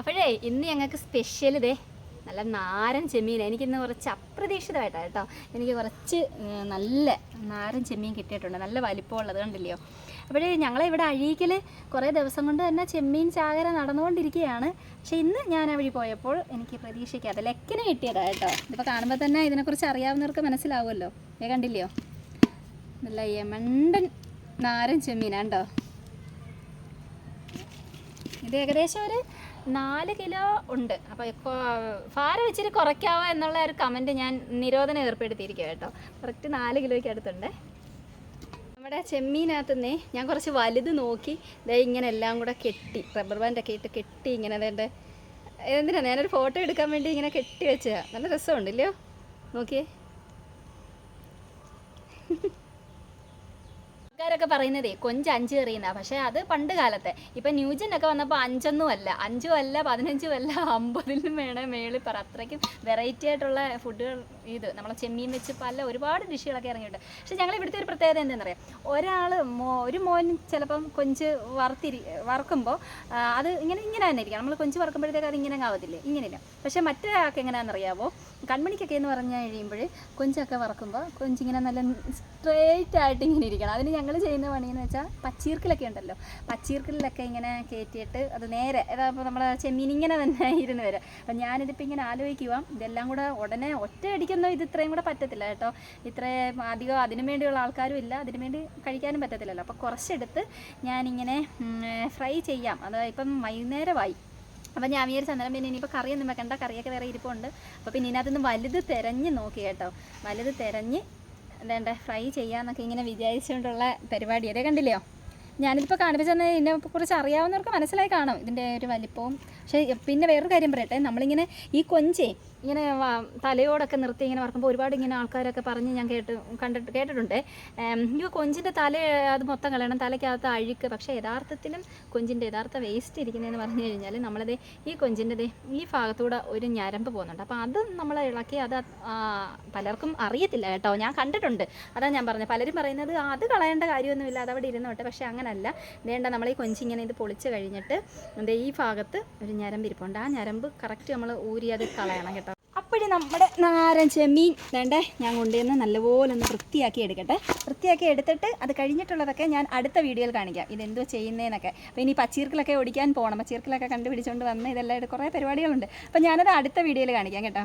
അപ്പോഴേ ഇന്ന് ഞങ്ങൾക്ക് സ്പെഷ്യൽ ഇതേ നല്ല നാരൻ ചെമ്മീൻ എനിക്കിന്ന് കുറച്ച് അപ്രതീക്ഷിതമായിട്ടാണ് കേട്ടോ. എനിക്ക് കുറച്ച് നല്ല നാരൻ ചെമ്മീൻ കിട്ടിയിട്ടുണ്ട്. നല്ല വലിപ്പമുള്ളത് കണ്ടില്ലയോ? അപ്പോഴേ ഞങ്ങളെ ഇവിടെ അഴീക്കൽ കുറേ ദിവസം കൊണ്ട് തന്നെ ചെമ്മീൻ ചാകര നടന്നുകൊണ്ടിരിക്കുകയാണ്. പക്ഷെ ഇന്ന് ഞാൻ അവിടെ പോയപ്പോൾ എനിക്ക് പ്രതീക്ഷിക്കാതെ ലക്കിന് കിട്ടിയതാണ് കേട്ടോ. ഇതിപ്പോൾ കാണുമ്പോൾ തന്നെ ഇതിനെക്കുറിച്ച് അറിയാവുന്നവർക്ക് മനസ്സിലാവുമല്ലോ. ഏ കണ്ടില്ലയോ? നല്ല യമണ്ടൻ നാരൻ ചെമ്മീനാണ് കേട്ടോ. ഇത് ഏകദേശം ഒരു നാല് കിലോ ഉണ്ട്. അപ്പോൾ ഭാരം ഇച്ചിരി കുറയ്ക്കാവോ എന്നുള്ള ഒരു കമന്റ് ഞാൻ നിരോധനം ഏർപ്പെടുത്തിയിരിക്കുക കേട്ടോ. കറക്റ്റ് നാല് കിലോയ്ക്ക് അടുത്തുണ്ട്. നമ്മുടെ ചെമ്മീനകത്തുനിന്നേ ഞാൻ കുറച്ച് വലുത് നോക്കി ദേ ഇങ്ങനെ എല്ലാം കൂടെ കെട്ടി റബ്ബർ ബാൻഡ് ഒക്കെ ഇട്ട് കെട്ടി ഇങ്ങനെ അതേണ്ട എന്തിനാ ഞാനൊരു ഫോട്ടോ എടുക്കാൻ വേണ്ടി ഇങ്ങനെ കെട്ടി വെച്ചതാ? നല്ല രസമുണ്ടല്ലോ നോക്കിയേ. ആൾക്കാരൊക്കെ പറയുന്നതേ കൊഞ്ച് അഞ്ച് എറിയുന്ന പക്ഷേ അത് പണ്ട് കാലത്തെ. ഇപ്പം ന്യൂജൻ ഒക്കെ വന്നപ്പോൾ അഞ്ചൊന്നും അല്ല. അഞ്ചും അല്ല പതിനഞ്ചും അല്ല അമ്പതിലും വേണേ മേളിൽ പറ. അത്രയ്ക്കും വെറൈറ്റി ആയിട്ടുള്ള ഫുഡുകൾ ഇത്. നമ്മളെ ചെമ്മീൻ വെച്ച് പല ഒരുപാട് ഡിഷുകളൊക്കെ ഇറങ്ങിയിട്ടുണ്ട്. പക്ഷേ ഞങ്ങൾ ഇവിടുത്തെ ഒരു പ്രത്യേകത എന്താണെന്ന് അറിയാം? ഒരാൾ മോ ഒരു മോൻ ചിലപ്പം കൊഞ്ച് വറുത്തിരി വറുക്കുമ്പോൾ അത് ഇങ്ങനെ ഇങ്ങനെ തന്നെ ഇരിക്കും നമ്മൾ കൊഞ്ച് വറുക്കുമ്പോഴത്തേക്ക് അത് ഇങ്ങനെ ആവത്തില്ലേ? ഇങ്ങനെയില്ല? പക്ഷേ മറ്റൊരാൾക്ക് എങ്ങനെയാണെന്നറിയാമോ കൺമണിക്കൊക്കെ എന്ന് പറഞ്ഞു കഴിയുമ്പോൾ കൊഞ്ചൊക്കെ വറക്കുമ്പോൾ കൊഞ്ചിങ്ങനെ നല്ല സ്ട്രേറ്റ് ആയിട്ട് ഇങ്ങനെ ഇരിക്കണം. അതിന് ഞങ്ങൾ ചെയ്യുന്ന പണിയെന്ന് വെച്ചാൽ പച്ചീർക്കിലൊക്കെ ഉണ്ടല്ലോ. പച്ചീർക്കിലൊക്കെ ഇങ്ങനെ കയറ്റിയിട്ട് അത് നേരെ അതാകുമ്പോൾ നമ്മൾ ചെമ്മീൻ ഇങ്ങനെ തന്നെ ഇരുന്ന് വരും. അപ്പം ഞാനിതിപ്പോൾ ഇങ്ങനെ ആലോചിക്കുക ഇതെല്ലാം കൂടെ ഉടനെ ഒറ്റ അടിക്കൊന്നും ഇത് ഇത്രയും കൂടെ പറ്റത്തില്ല കേട്ടോ. ഇത്രയും അധികം അതിനു വേണ്ടിയുള്ള ആൾക്കാരും ഇല്ല അതിനു വേണ്ടി കഴിക്കാനും പറ്റത്തില്ലല്ലോ. അപ്പോൾ കുറച്ചെടുത്ത് ഞാനിങ്ങനെ ഫ്രൈ ചെയ്യാം. അത് ഇപ്പം വൈകുന്നേരമായി. അപ്പം ഞാൻ വിചാരിച്ച അന്നേരം പിന്നെ ഇനിയിപ്പോൾ കറിയൊന്നും വെക്കണ്ട കറിയൊക്കെ വേറെ ഇരിപ്പുണ്ട്. അപ്പോൾ പിന്നെ ഇതിനകത്തുനിന്ന് വലുത് തിരഞ്ഞ് നോക്കി കേട്ടോ. വലുത് തിരഞ്ഞ് വേണ്ട ഫ്രൈ ചെയ്യാന്നൊക്കെ ഇങ്ങനെ വിചാരിച്ചുകൊണ്ടുള്ള പരിപാടി. അതേ കണ്ടില്ലയോ ഞാനിതിപ്പോൾ കാണിപ്പിച്ചെന്ന് ഇതിനെ കുറിച്ച് അറിയാവുന്നവർക്ക് മനസ്സിലായി കാണും. ഇതിന്റെ ഒരു വലിപ്പവും പക്ഷേ പിന്നെ വേറൊരു കാര്യം പറയട്ടെ. നമ്മളിങ്ങനെ ഈ കൊഞ്ചേ ഇങ്ങനെ തലയോടൊക്കെ നിർത്തി ഇങ്ങനെ വറക്കുമ്പോൾ ഒരുപാട് ഇങ്ങനെ ആൾക്കാരൊക്കെ പറഞ്ഞ് ഞാൻ കേട്ട് കണ്ടിട്ട് കേട്ടിട്ടുണ്ട്. ഈ കൊഞ്ചിന്റെ തല അത് മൊത്തം കളയണം. തലയ്ക്കകത്ത് അഴുക്ക്. പക്ഷേ യഥാർത്ഥത്തിലും കൊഞ്ചിന്റെ യഥാർത്ഥ വേസ്റ്റ് ഇരിക്കുന്നതെന്ന് പറഞ്ഞു കഴിഞ്ഞാൽ നമ്മളത് ഈ കൊഞ്ചിന്റെ ഈ ഭാഗത്തൂടെ ഒരു ഞരമ്പ് പോകുന്നുണ്ട്. അപ്പോൾ അത് നമ്മൾ ഇളക്കി അത് പലർക്കും അറിയത്തില്ല കേട്ടോ. ഞാൻ കണ്ടിട്ടുണ്ട്. അതാണ് ഞാൻ പറഞ്ഞത് പലരും പറയുന്നത് "ആ, അത് കളയേണ്ട കാര്യമൊന്നുമില്ല. അതവിടെ ഇരുന്നോട്ടെ. പക്ഷേ അങ്ങനല്ല. വേണ്ട നമ്മൾ ഈ കൊഞ്ചിങ്ങനെ ഇത് പൊളിച്ച് കഴിഞ്ഞിട്ട് എന്താ ഈ ഭാഗത്ത് ഒരു ഞരമ്പ് ഇരിപ്പുണ്ട്. ആ ഞരമ്പ് കറക്റ്റ് നമ്മൾ ഊരി അത് കളയണം കേട്ടോ. അപ്പോഴും നമ്മുടെ നാരൻ മീൻ വേണ്ടേ? ഞാൻ കൊണ്ടുവന്ന് നല്ലപോലെ ഒന്ന് വൃത്തിയാക്കി എടുക്കട്ടെ. വൃത്തിയാക്കി എടുത്തിട്ട് അത് കഴിഞ്ഞിട്ടുള്ളതൊക്കെ ഞാൻ അടുത്ത വീഡിയോയിൽ കാണിക്കാം. ഇതെന്തോ ചെയ്യുന്നതെന്നൊക്കെ അപ്പോൾ ഇനി പച്ചീർക്കിലൊക്കെ ഓടിക്കാൻ പോകണം പച്ചീർക്കിലൊക്കെ കണ്ടുപിടിച്ചുകൊണ്ട് വന്ന് ഇതെല്ലാം കുറേ പരിപാടികളുണ്ട്. അപ്പോൾ ഞാനത് അടുത്ത വീഡിയോയിൽ കാണിക്കാം കേട്ടോ.